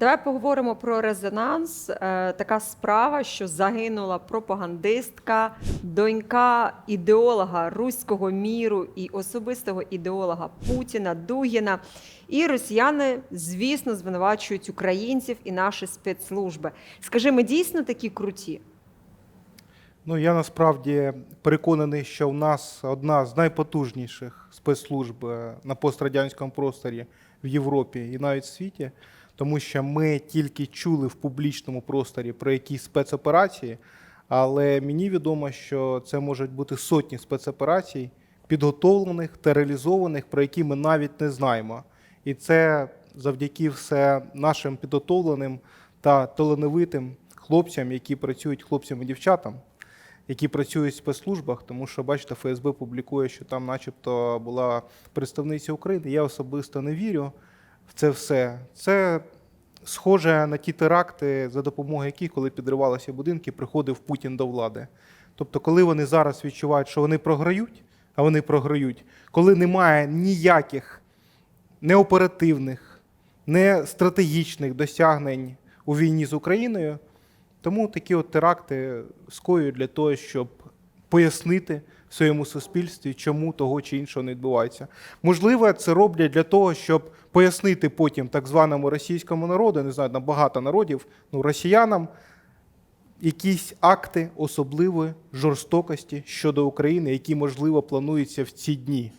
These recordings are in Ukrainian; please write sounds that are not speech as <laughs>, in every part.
Давай поговоримо про резонанс. Е, така справа, що загинула пропагандистка, донька ідеолога руського міру і особистого ідеолога Путіна Дугіна. І росіяни, звісно, звинувачують українців і наші спецслужби. Скажи, ми дійсно такі круті? Ну, я насправді переконаний, що в нас одна з найпотужніших спецслужб е, на пострадянському просторі в Європі і навіть в світі, тому що ми тільки чули в публічному просторі про якісь спецоперації, але мені відомо, що це можуть бути сотні спецоперацій, підготовлених та реалізованих, про які ми навіть не знаємо. І це завдяки все нашим підготовленим та талановитим хлопцям, які працюють хлопцям і дівчатам які працюють в спецслужбах, тому що бачите, ФСБ публікує, що там, начебто, була представниця України. Я особисто не вірю в це все. Це схоже на ті теракти, за допомогою яких, коли підривалися будинки, приходив Путін до влади. Тобто, коли вони зараз відчувають, що вони програють, а вони програють, коли немає ніяких неоперативних, не стратегічних досягнень у війні з Україною. Тому такі от теракти скоюють для того, щоб пояснити своєму суспільстві, чому того чи іншого не відбувається. Можливо, це роблять для того, щоб пояснити потім так званому російському народу, не знаю, на багато народів, ну росіянам, якісь акти особливої жорстокості щодо України, які, можливо, плануються в ці дні,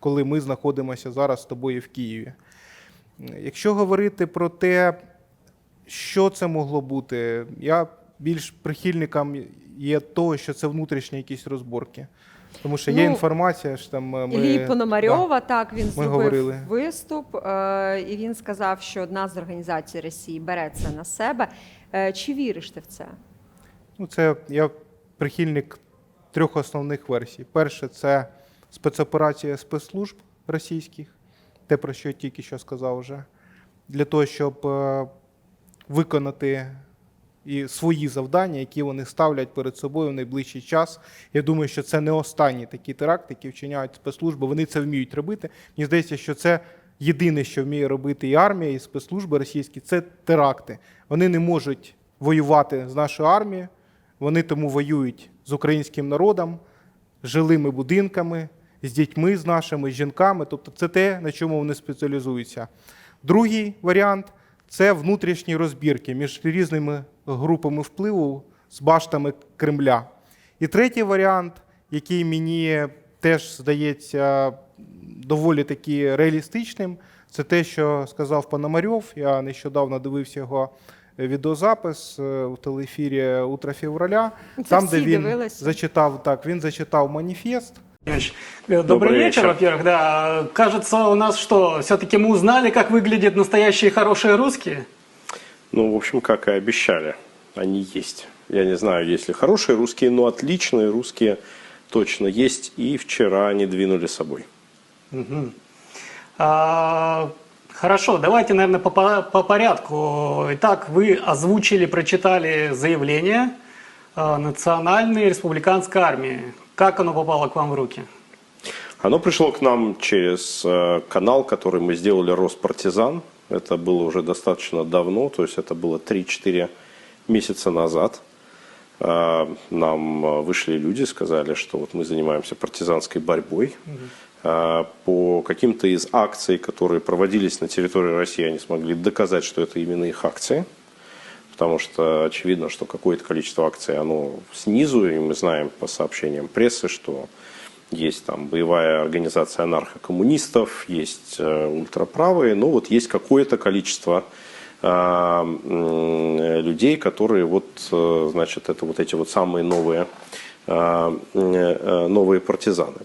коли ми знаходимося зараз з тобою в Києві. Якщо говорити про те, що це могло бути, я більш прихильником є того, що це внутрішні якісь розборки. Тому що є Ну, інформація, що там е, ми... Іллі Да. Пономарьова, так, він зробив говорили. виступ, е, і він сказав, що одна з організацій Росії бере це на себе. Е, Чи віриш ти в це? Ну, це я прихильник трьох основних версій. Перше, це спецоперація спецслужб російських, те, про що я тільки що сказав вже, для того, щоб е, виконати і свої завдання, які вони ставлять перед собою в найближчий час. Я думаю, що це не останні такі теракти, які вчиняють спецслужби. Вони це вміють робити. Мені здається, що це єдине, що вміє робити і армія, і спецслужби російські це теракти. Вони не можуть воювати з нашою армією. Вони тому воюють з українським народом, жилими будинками, з дітьми з нашими, з жінками. Тобто це те, на чому вони спеціалізуються. Другий варіант це внутрішні розбірки між різними групами впливу з баштами Кремля. І третій варіант, який мені теж здається доволі таки реалістичним, це те, що сказав Пономарьов. Я нещодавно дивився його відеозапис е, у телеефірі Утро февраля. Це Там, всі де він дивилися. зачитав так, він зачитав маніфест. Ильич, э, Добрый, Добрый вечер, вечер. во-первых, да. Кажется, у нас что, все-таки мы узнали, как выглядят настоящие хорошие русские? Ну, в общем, как и обещали, они есть. Я не знаю, есть ли хорошие русские, но отличные русские точно есть. И вчера они двинули собой. А, хорошо, давайте, наверное, по, по- по порядку. Итак, вы озвучили, прочитали заявление а, Национальной республиканской армии. Как оно попало к вам в руки? Оно пришло к нам через э, канал, который мы сделали «Роспартизан». Это было уже достаточно давно, то есть это было 3-4 месяца назад. Э, Нам э, вышли люди, сказали, что вот мы занимаемся партизанской борьбой. Э, По каким-то из акций, которые проводились на территории России, они смогли доказать, что это именно их акции. Потому что очевидно, что какое-то количество акций, оно снизу, и мы знаем по сообщениям прессы, что есть там боевая организация анархокоммунистов, есть э, ультраправые, но вот есть какое-то количество э, людей, которые вот, э, значит, это вот эти вот самые новые, э, э, новые партизаны.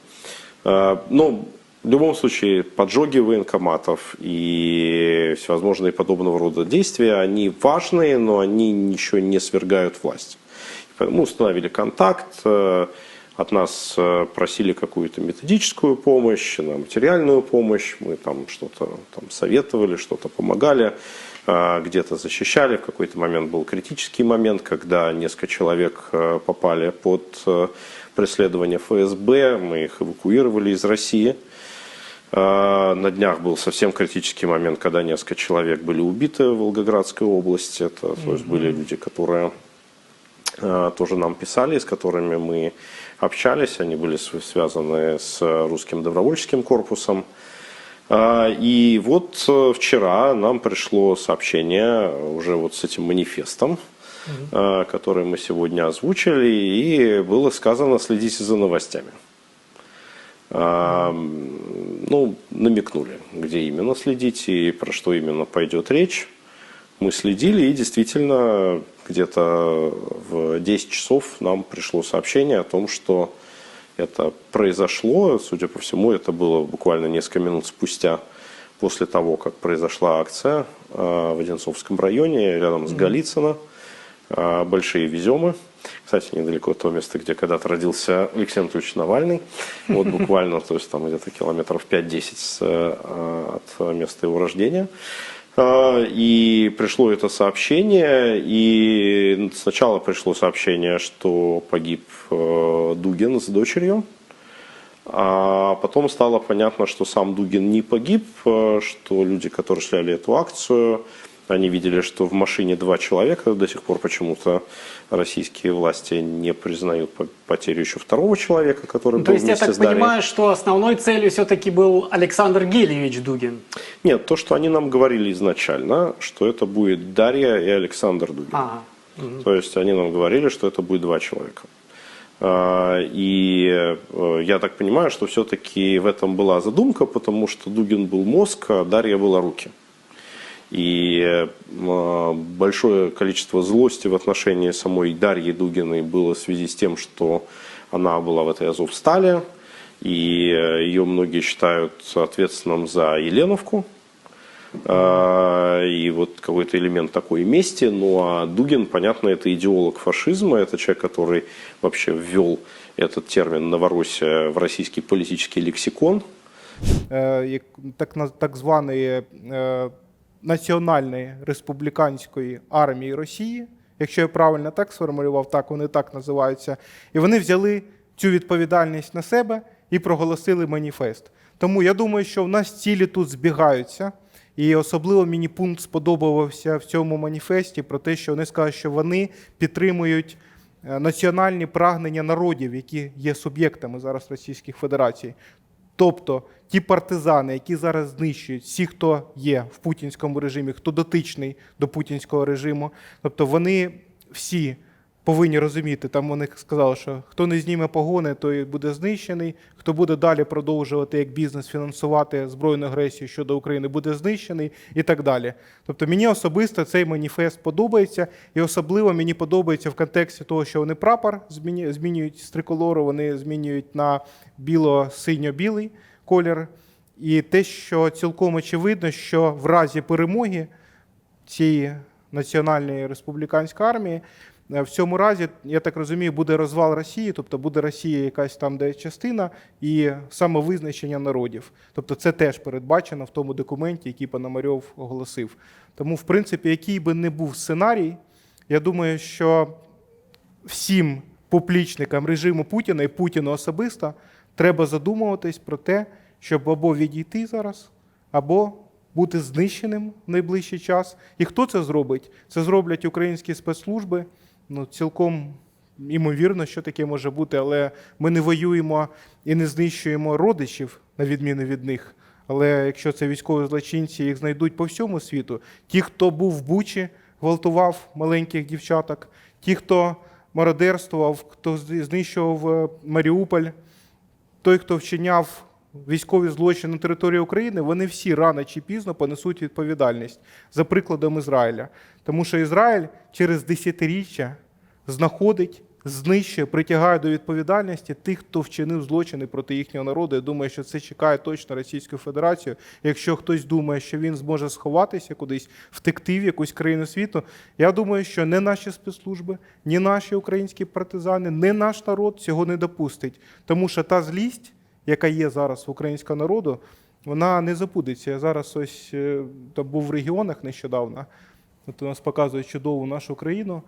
Э, Но в любом случае поджоги военкоматов и всевозможные подобного рода действия, они важные, но они ничего не свергают власть. Мы установили контакт, э, от нас э, просили какую-то методическую помощь, материальную помощь, мы там что-то там советовали, что-то помогали, э, где-то защищали. В какой-то момент был критический момент, когда несколько человек э, попали под преследование ФСБ, мы их эвакуировали из России. На днях был совсем критический момент, когда несколько человек были убиты в Волгоградской области. Это, то есть были люди, которые тоже нам писали, с которыми мы общались. Они были св- связаны с русским добровольческим корпусом. А, И вот э, вчера нам пришло сообщение уже вот с этим манифестом, а, который мы сегодня озвучили, и было сказано «следите за новостями». Ну, намекнули, где именно следить и про что именно пойдет речь. Мы следили, и действительно где-то в 10 часов нам пришло сообщение о том, что это произошло. Судя по всему, это было буквально несколько минут спустя после того, как произошла акция э, в Одинцовском районе, рядом с Голицыно, э, Большие Веземы. Кстати, недалеко от того места, где когда-то родился Алексей Анатольевич Навальный. Вот <laughs> буквально, то есть там где-то километров 5-10 с, э, от места его рождения. А, И пришло это сообщение, и сначала пришло сообщение, что погиб э, Дугин с дочерью, а потом стало понятно, что сам Дугин не погиб, э, что люди, которые шляли эту акцию, они видели, что в машине два человека, до сих пор почему-то российские власти не признают по- потерю еще второго человека, который Ну, То был есть я так понимаю, что основной целью все-таки был Александр Гельевич Дугин. Нет, то, что они нам говорили изначально, что это будет Дарья и Александр Дугин. Ага. То есть они нам говорили, что это будет два человека. А, И э, я так понимаю, что все-таки в этом была задумка, потому что Дугин был мозг, а Дарья была руки. И э, большое количество злости в отношении самой Дарьи Дугиной было в связи с тем, что она была в этой Азовстале, и э, ее многие считают ответственным за Еленовку, а, и вот какой-то элемент такой мести. Ну а Дугин, понятно, это идеолог фашизма, это человек, который вообще ввел этот термин Новороссия в российский политический лексикон. так, так званої е, Національної республіканської армії Росії, якщо я правильно так сформулював, так вони так називаються. І вони взяли цю відповідальність на себе і проголосили маніфест. Тому я думаю, що в нас цілі тут збігаються. І особливо мені пункт сподобався в цьому маніфесті про те, що вони сказали, що вони підтримують е, національні прагнення народів, які є суб'єктами зараз Російської Федерації. Тобто ті партизани, які зараз знищують всі, хто є в путінському режимі, хто дотичний до путінського режиму, тобто вони всі повинні розуміти, там вони сказали, що хто не зніме погони, той буде знищений, хто буде далі продовжувати як бізнес фінансувати збройну агресію щодо України, буде знищений і так далі. Тобто мені особисто цей маніфест подобається, і особливо мені подобається в контексті того, що вони прапор змінюють з триколору, вони змінюють на біло-синьо-білий колір. І те, що цілком очевидно, що в разі перемоги цієї національної республіканської армії. Е, В цьому разі, я так розумію, буде розвал Росії, тобто буде Росія якась там, де частина, і самовизначення народів. Тобто це теж передбачено в тому документі, який Пономарьов оголосив. Тому, в принципі, який би не був сценарій, я думаю, що всім поплічникам режиму Путіна і Путіну особисто треба задумуватись про те, щоб або відійти зараз, або бути знищеним в найближчий час. І хто це зробить? Це зроблять українські спецслужби. Ну, цілком імовірно, що таке може бути, але ми не воюємо і не знищуємо родичів, на відміну від них. Але якщо це військові злочинці, їх знайдуть по всьому світу. Ті, хто був в Бучі, гвалтував маленьких дівчаток, ті, хто мародерствував, хто знищував е, Маріуполь, той, хто вчиняв військові злочини на території України, вони всі рано чи пізно понесуть відповідальність за прикладом Ізраїля. Тому що Ізраїль через десятиріччя знаходить, знищує, притягає до відповідальності тих, хто вчинив злочини проти їхнього народу. Я думаю, що це чекає точно Російську Федерацію. Якщо хтось думає, що він зможе сховатися кудись, втекти в якусь країну світу, я думаю, що не наші спецслужби, ні наші українські партизани, не наш народ цього не допустить. Тому що та злість, яка є зараз в українського народу, вона не забудеться. Я зараз ось е, там був в регіонах нещодавно. От у нас показують чудову нашу країну.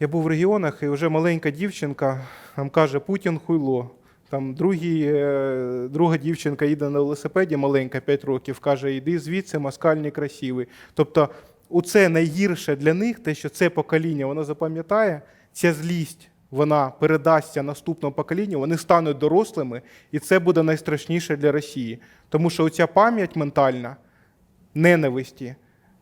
Я був в регіонах, і вже маленька дівчинка нам каже: Путін хуйло. Там другі, е, друга дівчинка їде на велосипеді, маленька, 5 років, каже: іди звідси, москаль некрасивий. Тобто, оце найгірше для них, те, що це покоління воно запам'ятає, ця злість вона передасться наступному поколінню, вони стануть дорослими, і це буде найстрашніше для Росії. Тому що оця пам'ять ментальна, ненависті,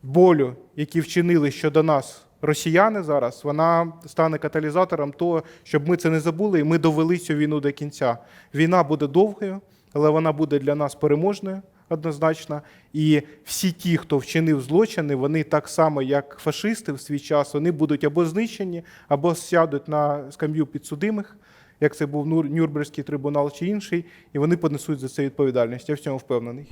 болю, які вчинили щодо нас росіяни зараз, вона стане каталізатором того, щоб ми це не забули, і ми довели цю війну до кінця. Війна буде довгою, але вона буде для нас переможною. Однозначно, і всі ті, хто вчинив злочини, вони так само, як фашисти в свій час, вони будуть або знищені, або сядуть на скам'ю підсудимих, як це був Нюр- Нюрнберзький трибунал чи інший, і вони понесуть за це відповідальність. Я в цьому впевнений.